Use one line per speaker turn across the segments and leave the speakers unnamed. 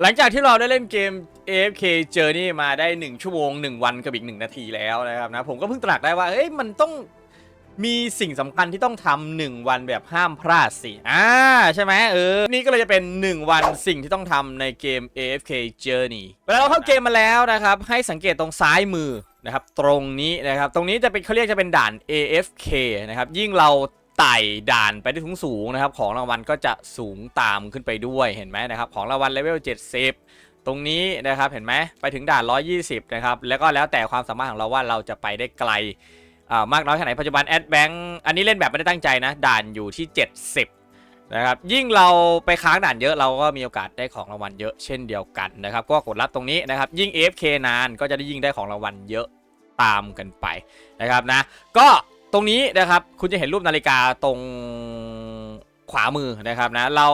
หลังจากที่เราได้เล่นเกม AFK Journey มาได้ 1 ชั่วโมง 1 วันกับอีก 1 นาทีแล้วนะครับนะผมก็เพิ่งตระหนักได้ว่าเฮ้ยมันต้องมีสิ่งสำคัญที่ต้องทำหนึ่งวันแบบห้ามพลาดสิอ่าใช่ไหมเออ นี่ก็เลยจะเป็น 1 วันสิ่งที่ต้องทำในเกม AFK Journey เวลาเราเข้าเกมมาแล้วนะครับ ให้สังเกตตรงซ้ายมือนะครับ ตรงนี้นะครับ ตรงนี้จะเป็นเขาเรียกจะเป็นด่าน AFK นะครับ ยิ่งเรา ไต่ด่านไปได้สูงสูงนะครับ ของรางวัลก็จะสูงตามขึ้นไปด้วยเห็นไหมนะครับ ของรางวัลเลเวล 70 ตรงนี้นะครับเห็นไหมไปถึงด่าน 120 นะครับ แล้วก็แล้วแต่ความสามารถของเราว่าเราจะไปได้ไกลมากน้อยแค่ไหนปัจจุบันแอดแบงค์อันนี้เล่นแบบไม่ได้ตั้งใจนะ ด่านอยู่ที่ 70นะครับยิ่งเราไปค้างด่านเยอะเราก็มีโอกาสได้ของรางวัลเยอะเช่นเดียวกันนะครับ ก็กดรับตรงนี้นะครับ ยิ่ง AFK นานก็จะได้ยิ่งได้ของรางวัลเยอะตามกันไปนะครับนะ ก็ ตรงนี้นะครับคุณจะเห็นรูปนาฬิกาตรงขวามือนะครับนะเรา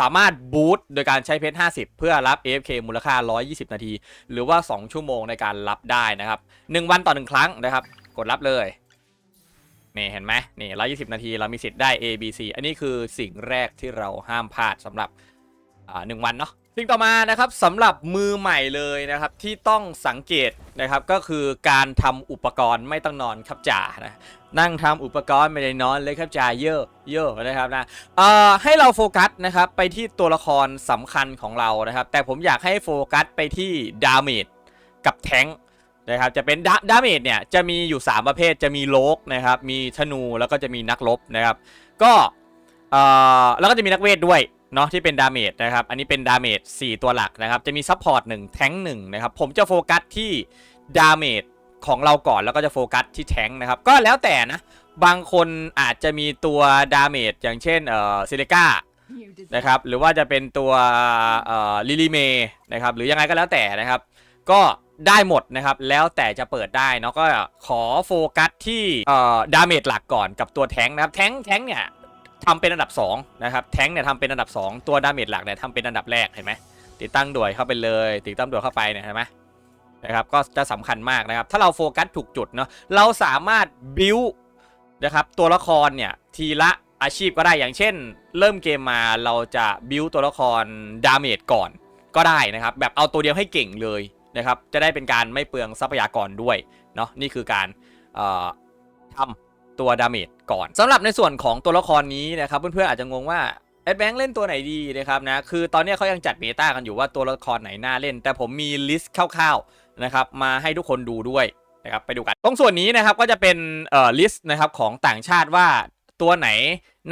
สามารถบูตโดยการใช้เพชร 50 เพื่อรับ AFK มูลค่า 120 นาที หรือว่า 2 ชั่วโมงในการรับได้นะครับ 1 วันต่อ 1 ครั้งนะครับ กดรับเลยนี่เห็นไหมนี่120นาทีเรามีสิทธิ์ได้ A B C อันนี้คือสิ่งแรกที่เราห้ามพลาดสำหรับหนึ่งวันเนาะ สิ่งต่อมานะครับสำหรับมือใหม่เลยนะครับที่ต้องสังเกตนะครับก็คือการทำอุปกรณ์ไม่ต้องนอนครับจ่านะนั่งทำอุปกรณ์ไม่ได้นอนเลยครับจ่าเยอะเยอะนะครับนะเอ่อให้เราโฟกัสนะครับไปที่ตัวละครสำคัญของเรานะครับ แต่ผมอยากให้โฟกัสไปที่ดาเมจกับแทงนะครับจะเป็นดาดาเมจเนี่ยจะมีอยู่ 3 ประเภทจะมีโลกนะครับมีธนูแล้วก็จะมีนักรบนะครับก็เอ่อแล้วก็จะมีนักเวทด้วย เนาะที่เป็นดาเมจนะครับ อันนี้เป็นดาเมจ4ตัวหลักนะครับ จะมีซัพพอร์ต1แทงค์1นะครับ ผมจะโฟกัสที่ดาเมจของเราก่อนแล้วก็จะโฟกัสที่แทงค์นะครับ ก็แล้วแต่นะ บางคนอาจจะมีตัวดาเมจอย่างเช่นเอ่อซิลิก้านะครับหรือว่าจะเป็นตัวลิลิเมนะครับหรือยังไงก็แล้วแต่นะครับ ก็ได้หมดนะครับแล้วแต่จะเปิดได้เนาะก็ขอโฟกัสที่ดาเมจหลักก่อนกับตัวแทงนะครับแทงแทงเนี่ย ทำเป็นอันดับ2นะครับแทงค์เนี่ยทำเป็นอันดับ 2 ตัวดาเมจหลักเนี่ยทำเป็นอันดับแรกเห็นไหมติดตั้งด่วยเข้าไปเลยติดตั้งด่วยเข้าไปเนี่ยเห็นไหมนะครับก็จะสำคัญมากนะครับถ้าเราโฟกัสถูกจุดเนาะเราสามารถบิวนะครับตัวละครเนี่ยทีละอาชีพก็ได้อย่างเช่น เริ่มเกมมาเราจะบิวตัวละครดาเมจก่อนก็ได้นะครับแบบเอาตัวเดียวให้เก่งเลยนะครับจะได้เป็นการไม่เปลืองทรัพยากรด้วยเนาะนี่คือการทำ ตัวดาเมจก่อนสำหรับในส่วนของตัวละครนี้นะครับเพื่อนๆอาจจะงงว่าแอดแบงค์เล่นตัวไหนดีนะครับนะคือตอนนี้เขายังจัดเมตากันอยู่ว่าตัวละครไหนน่าเล่น แต่ผมมีลิสต์คร่าวๆนะครับมาให้ทุกคนดูด้วยนะครับไปดูกัน ตรงส่วนนี้นะครับก็จะเป็นเอ่อลิสต์นะครับของต่างชาติว่าตัวไหน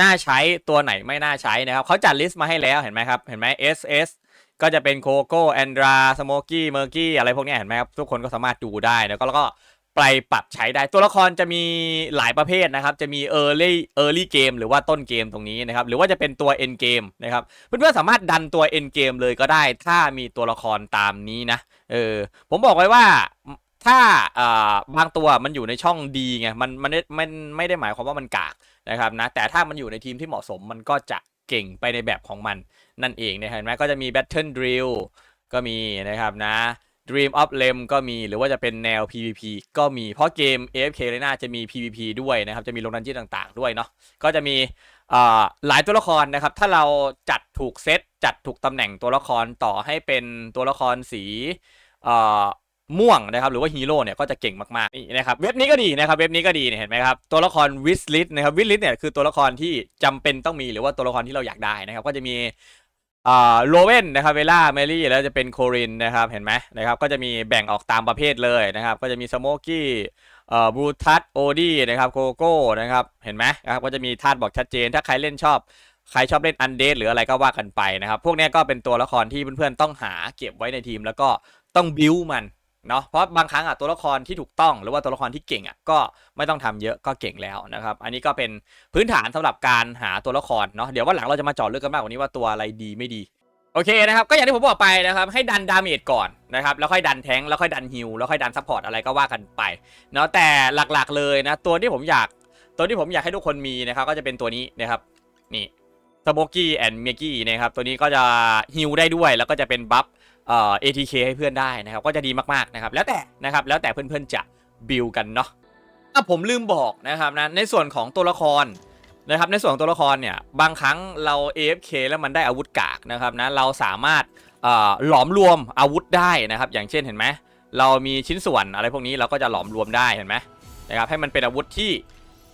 น่าใช้ตัวไหนไม่น่าใช้นะครับเขาจัดลิสต์มาให้แล้วเห็นไหมครับเห็นไหม S S ก็จะเป็นโคโก้แอนดราสโมกี้เมอร์กี้อะไรพวกนี้เห็นไหมครับทุกคนก็สามารถดูได้แล้วก็แล้วก็ ไปปรับใช้ได้ตัวละครจะมีหลายประเภทนะครับ จะมี Early Early Game หรือว่าต้นเกมตรงนี้นะครับ หรือว่าจะเป็นตัว End Game นะครับ เพื่อนๆสามารถดันตัว End Game เลยก็ได้ ถ้ามีตัวละครตามนี้นะ เออ ผมบอกไว้ว่าถ้าบางตัวมันอยู่ในช่องดีไง มันมันไม่มันไม่ได้หมายความว่ามันกากนะครับนะ แต่ถ้ามันอยู่ในทีมที่เหมาะสมมันก็จะเก่งไปในแบบของมันนั่นเองนะเห็นไหมก็จะมี Battle Drill ก็มีนะครับนะ Dream of Lem ก็มีหรือว่าจะเป็นแนว PVP ก็มีเพราะเกม AFK เลยน่าจะมี PVP ด้วยนะครับ จะมีลงดันจี้ต่าง ๆ ด้วยเนาะก็จะมีหลายตัวละครนะครับ ถ้าเราจัดถูกเซตจัดถูกตำแหน่งตัวละครต่อให้เป็นตัวละครสีม่วงนะครับหรือว่าฮีโร่เนี่ยก็จะเก่งมากๆนี่นะครับเว็บนี้ก็ดีนะครับเว็บนี้ก็ดีเนี่ยเห็นไหมครับตัวละครวิสลิสนะครับวิสลิสเนี่ยคือตัวละครที่จำเป็นต้องมีหรือว่าตัวละครที่เราอยากได้นะครับ ก็จะมี อ่าโลเวนนะครับเวล่าเมลี่แล้วจะเป็นโครินนะครับเห็นไหมนะครับก็จะมีแบ่งออกตามประเภทเลยนะครับก็จะมีสโมกี้เอ่อบูทัสโอดี้นะครับโกโก้นะครับเห็นไหมนะครับก็จะมีธาตุบอกชัดเจน ถ้าใครเล่นชอบ ใครชอบเล่นอันเดหรืออะไรก็ว่ากันไปนะครับ พวกนี้ก็เป็นตัวละครที่เพื่อนๆต้องหาเก็บไว้ในทีม แล้วก็ต้องบิวมัน เนาะเพราะบางครั้งอะตัวละครที่ถูกต้องหรือว่าตัวละครที่เก่งอะก็ไม่ต้องทำเยอะก็เก่งแล้วนะครับอันนี้ก็เป็นพื้นฐานสำหรับการหาตัวละครเนาะเดี๋ยววันหลังเราจะมาเจาะลึกกันมากกว่านี้ว่าตัวอะไรดีไม่ดีโอเคนะครับก็อย่างที่ผมบอกไปนะครับให้ดันดาเมจก่อนนะครับแล้วค่อยดันแทงแล้วค่อยดันฮิลแล้วค่อยดันซัพพอร์ตอะไรก็ว่ากันไปเนาะแต่หลักๆเลยนะตัวที่ผมอยากตัวที่ผมอยากให้ทุกคนมีนะครับก็จะเป็นตัวนี้นะครับนี่สโมกี้แอนด์เมกี้นะครับตัวนี้ก็จะฮิลได้ด้วยแล้วก็จะเป็นบัฟ เอ่อ ATK ให้เพื่อนได้นะครับ ก็จะดีมากๆนะครับ แล้วแต่นะครับ แล้วแต่เพื่อนๆจะบิลกันเนาะอะผมลืมบอกนะครับนะ ในส่วนของตัวละครนะครับ ในส่วนของตัวละครเนี่ย บางครั้งเรา AFK แล้วมันได้อาวุธกากนะครับนะ เราสามารถหลอมรวมอาวุธได้นะครับ อย่างเช่นเห็นไหม เรามีชิ้นส่วนอะไรพวกนี้เราก็จะหลอมรวมได้เห็นไหมนะครับ ให้มันเป็นอาวุธที่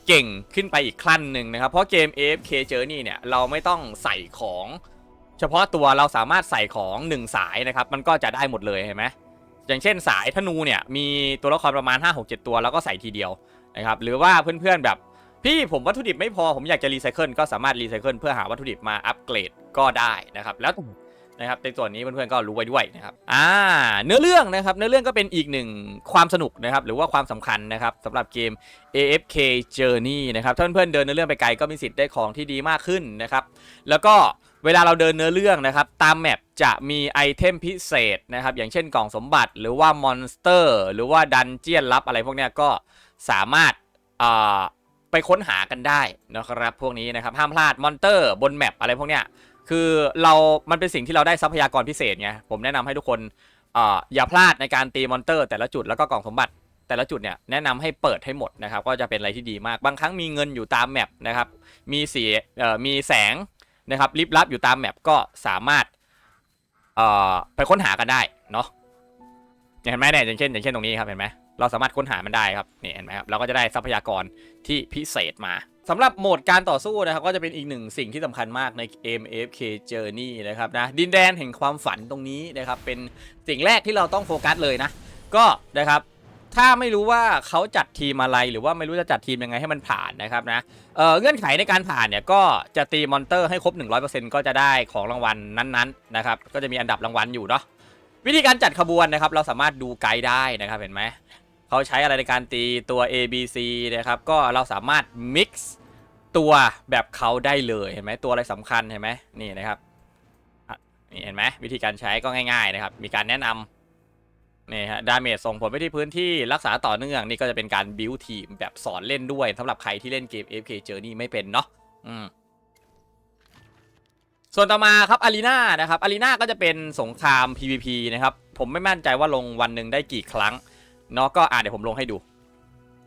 เก่งขึ้นไปอีกขั้นหนึ่งนะครับ เพราะเกม AFK Journey เนี่ย เราไม่ต้องใส่ของ เฉพาะตัวเราสามารถใส่ของหนึ่งสายนะครับ มันก็จะได้หมดเลยเห็นไหมอย่างเช่นสายธนูเนี่ยมีตัวละครประมาณ 5 6 7 ตัวแล้วก็ใส่ทีเดียวนะครับหรือว่าเพื่อนๆแบบพี่ผมวัตถุดิบไม่พอผมอยากจะรีไซเคิลก็สามารถรีไซเคิลเพื่อหาวัตถุดิบมาอัปเกรดก็ได้นะครับแล้วนะครับในส่วนนี้เพื่อนๆก็รู้ไว้ด้วยนะครับอ่าเนื้อเรื่องนะครับเนื้อเรื่องก็เป็นอีกหนึ่งความสนุกนะครับหรือว่าความสำคัญนะครับสำหรับเกม AFK Journey นะครับถ้าเพื่อนๆเดินเนื้อเรื่องไปไกลก็มีสิทธิ์ได้ของที่ดีมากขึ้นนะครับแล้วก็ เวลาเราเดินเนื้อเรื่องนะครับ ตามแมปจะมีไอเทมพิเศษนะครับ อย่างเช่นกล่องสมบัติหรือว่ามอนสเตอร์ หรือว่าดันเจียนลับอะไรพวกนี้ก็สามารถไปค้นหากันได้นะครับพวกนี้นะครับห้ามพลาดมอนเตอร์บนแมปอะไรพวกเนี้ยคือเรา มันเป็นสิ่งที่เราได้ทรัพยากรพิเศษไงผมแนะนำให้ทุกคนออย่าพลาดในการตีมอนเตอร์ แต่ละจุดแล้วก็กล่องสมบัติแต่ละจุดเนี่ยแนะนำให้เปิดให้หมดนะครับก็จะเป็นอะไรที่ดีมากบางครั้งมีเงินอยู่ตามแมปนะครับมีสีมีแสง นะครับลิบลับอยู่ตามแมปก็สามารถเอ่อไปค้นหากันได้เนาะเห็นไหมเนี่ยอย่างเช่นอย่างเช่นตรงนี้ครับเห็นไหมเราสามารถค้นหามันได้ครับนี่เห็นไหมครับเราก็จะได้ทรัพยากรที่พิเศษมาสำหรับโหมดการต่อสู้นะครับก็จะเป็นอีกหนึ่งสิ่งที่สำคัญมากในเกม AFK Journey นะครับนะดินแดนแห่งความฝันตรงนี้นะครับเป็นสิ่งแรกที่เราต้องโฟกัสเลยนะ ก็นะครับ ถ้าไม่รู้ว่าเขาจัดทีมอะไรหรือว่าไม่รู้จะจัดทีมยังไงให้มันผ่านนะครับนะเออเงื่อนไขในการผ่านเนี่ยก็จะตีมอนเตอร์ให้ครบ 100%ก็จะได้ของรางวัลนั้นๆนะครับก็จะมีอันดับรางวัลอยู่เนาะวิธีการจัดขบวนนะครับ เราสามารถดูไกด์ได้นะครับเห็นไหมเขาใช้อะไรในการตีตัว A B C นะครับก็เราสามารถ mix ตัวแบบเขาได้เลยเห็นไหมตัวอะไรสำคัญเห็นไหมนี่นะครับนี่เห็นไหมวิธีการใช้ก็ง่าย ๆนะครับ มีการแนะนำ นี่ฮะดาเมจส่งผลไปที่พื้นที่รักษาต่อเนื่องนี่ก็จะเป็นการบิวทีมแบบสอนเล่นด้วยสำหรับใครที่เล่นเกม FK Journey ไม่เป็นเนาะอืมส่วนต่อมาครับอารีนานะครับอารีนาก็จะเป็นสงคราม PVP นะครับ ผมไม่มั่นใจว่าลงวันหนึ่งได้กี่ครั้งเนาะก็อ่าเดี๋ยวผมลงให้ดู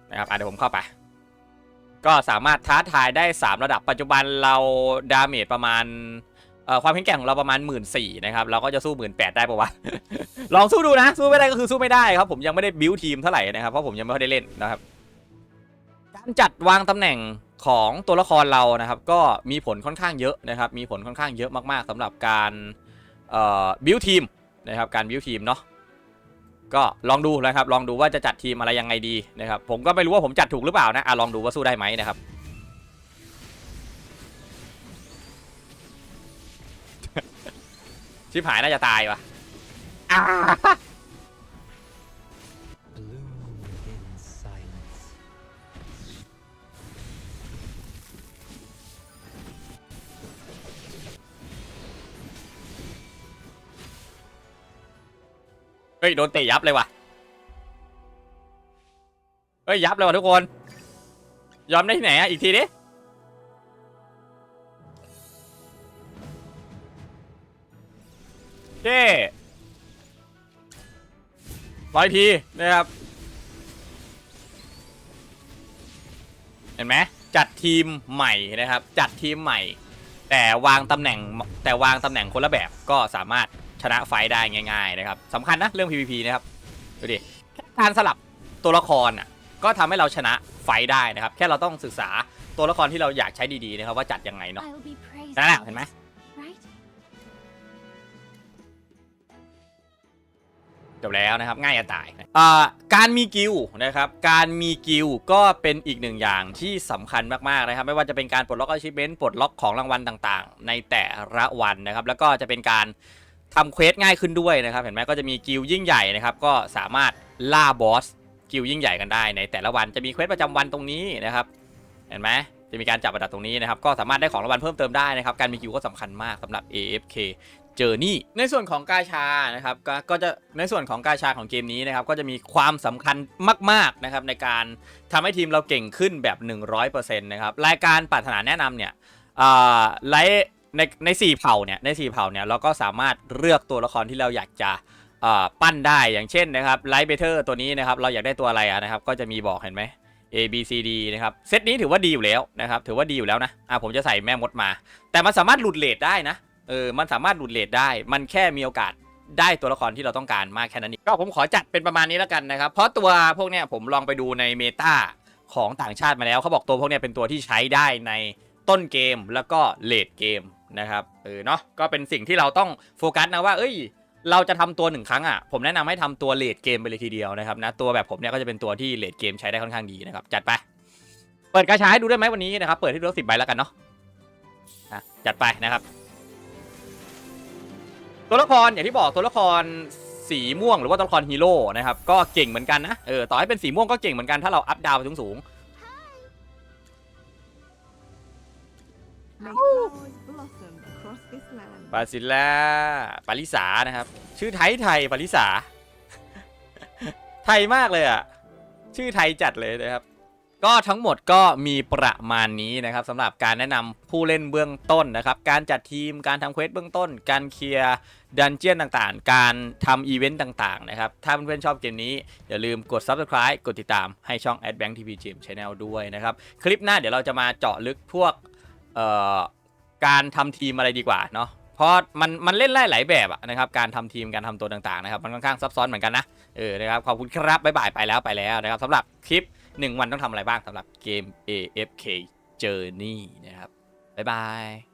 นะครับอ่าเดี๋ยวผมเข้าไป ก็สามารถท้าทายได้ 3 ระดับปัจจุบันเราดาเมจประมาณ ความแข็งแกร่งของเราประมาณ1 4ื่นสี่นะครับเราก็จะสู้1 8ื่นแปดได้ปะวะ ลองสู้ดูนะ สู้ไม่ได้ก็คือสู้ไม่ได้ครับ ผมยังไม่ได้บิวทีมเท่าไหร่นะครับเพราะผมยังไม่ได้เล่นนะครับการจัดวางตำแหน่งของตัวละครเรานะครับ ก็มีผลค่อนข้างเยอะนะครับ มีผลค่อนข้างเยอะมาก ๆสำหรับการบิวทีมนะครับการบิวทีมเนาะก็ลองดูนะครับ ลองดูว่าจะจัดทีมอะไรยังไงดีนะครับ ผมก็ไม่รู้ว่าผมจัดถูกหรือเปล่านะอะลองดูว่าสู้ได้ไหมนะครับ ชิบหายน่าจะตายวะอ่า
Bloom in silence.
เฮ้ยโดนเตะยับเลยว่ะ เฮ้ยยับเลยว่ะทุกคน ยอมได้ที่ไหนอะอีกทีดิ เจ้ร้อยทีนะครับ เห็นไหมจัดทีมใหม่นะครับ จัดทีมใหม่ แต่วางตำแหน่งแต่วางตำแหน่งคนละแบบก็สามารถชนะไฟได้ง่าย ๆ นะครับสำคัญนะเรื่อง PVP นะครับดูดิการสลับตัวละครอะก็ทำให้เราชนะไฟได้นะครับ แค่เราต้องศึกษาตัวละครที่เราอยากใช้ดีๆนะครับว่าจัดยังไงเนาะนั่นแหละเห็นไหม จบแล้วนะครับง่ายจะตายอ่าการมีกิลนะครับการมีกิลก็เป็นอีกหนึ่งอย่างที่สำคัญมากๆนะครับ ไม่ว่าจะเป็นการปลดล็อกอาชีพเมนต์ปลดล็อกของรางวัลต่างๆ ในแต่ละวันนะครับแล้วก็จะเป็นการทำเควสง่ายขึ้นด้วยนะครับเห็นไหมก็จะมีกิลยิ่งใหญ่นะครับก็สามารถล่าบอสกิลยิ่งใหญ่กันได้ในแต่ละวันจะมีเควสประจำวันตรงนี้นะครับเห็นไหมจะมีการจับระดับตรงนี้นะครับก็สามารถได้ของรางวัลเพิ่มเติมได้นะครับการมีกิลก็สำคัญมากสำหรับ AFK เจอนี่ในส่วนของกาชานะครับก็ก็จะในส่วนของกาชาของเกมนี้นะครับก็จะมีความสำคัญมากๆนะครับในการทำให้ทีมเราเก่งขึ้นแบบ 100%นะครับรายการปรารถนาแนะนำเนี่ยไลในในสี่เผ่าเนี่ยในสี่เผ่าเนี่ยเราก็สามารถเลือกตัวละครที่เราอยากจะปั้นได้อย่างเช่นนะครับไลท์เบเทอร์ตัวนี้นะครับเราอยากได้ตัวอะไระนะครับก็จะมีบอกเห็นไหม A B C D นะครับเซตนี้ถือว่าดีอยู่แล้วนะครับถือว่าดีอยู่แล้วนะอ่าผมจะใส่แม่มดมา แต่มันสามารถหลุดเลทได้นะ เออมันสามารถหลุดเลทได้ มันแค่มีโอกาสได้ตัวละครที่เราต้องการมากแค่นั้นเองก็ผมขอจัดเป็นประมาณนี้แล้วกันนะครับ เพราะตัวพวกเนี้ยผมลองไปดูในเมตาของต่างชาติมาแล้วเขาบอกตัวพวกเนี้ยเป็นตัวที่ใช้ได้ในต้นเกมแล้วก็เลดเกมนะครับเออเนาะก็เป็นสิ่งที่เราต้องโฟกัสนะว่า เอ้ย เราจะทำตัวหนึ่งครั้งอะผมแนะนำให้ทำตัวเลดเกมไปเลยทีเดียวนะครับนะตัวแบบผมเนี่ยก็จะเป็นตัวที่เลดเกมใช้ได้ค่อนข้างดีนะครับจัดไป เปิดกระชาให้ดูได้ไหมวันนี้นะครับเปิดให้ดูสิบใบแล้วกันเนาะจัดไปนะครับ ตัวละครอย่างที่บอกตัวละครสีม่วงหรือว่าตัวละครฮีโร่นะครับก็เก่งเหมือนกันนะเออต่อให้เป็นสีม่วงก็เก่งเหมือนกันถ้าเราอัพดาวไปสูง
May flowers blossom across this land.
ๆปาซิลล่าปาริสานะครับ ชื่อไทยไทยปาริสา ไทยมากเลยอะ ชื่อไทยจัดเลยนะครับ ก็ทั้งหมดก็มีประมาณนี้นะครับสำหรับการแนะนำผู้เล่นเบื้องต้นนะครับ การจัดทีมการทำเควสเบื้องต้น การเคลียร์ดันเจียนต่างๆ การทำอีเวนต์ต่างๆนะครับ ถ้าเพื่อนๆชอบเกมนี้ อย่าลืมกด Subscribe กดติดตามให้ช่อง AdBank TV Gym Channel ด้วยนะครับ คลิปหน้าเดี๋ยวเราจะมาเจาะลึกพวกเอ่อการทำทีมอะไรดีกว่าเนาะเพราะมันมันเล่นได้หลายแบบะนะครับการทำทีมการทำตัวต่างๆนะครับมันค่อนข้างซับซ้อนเหมือนกันนะเออนะครับขอบคุณครับบ๊ายบายไปแล้วไปแล้วนะครับสำหรับคลิป 1 วันต้องทำอะไรบ้างสำหรับเกม AFK Journey นะครับ บ๊ายบาย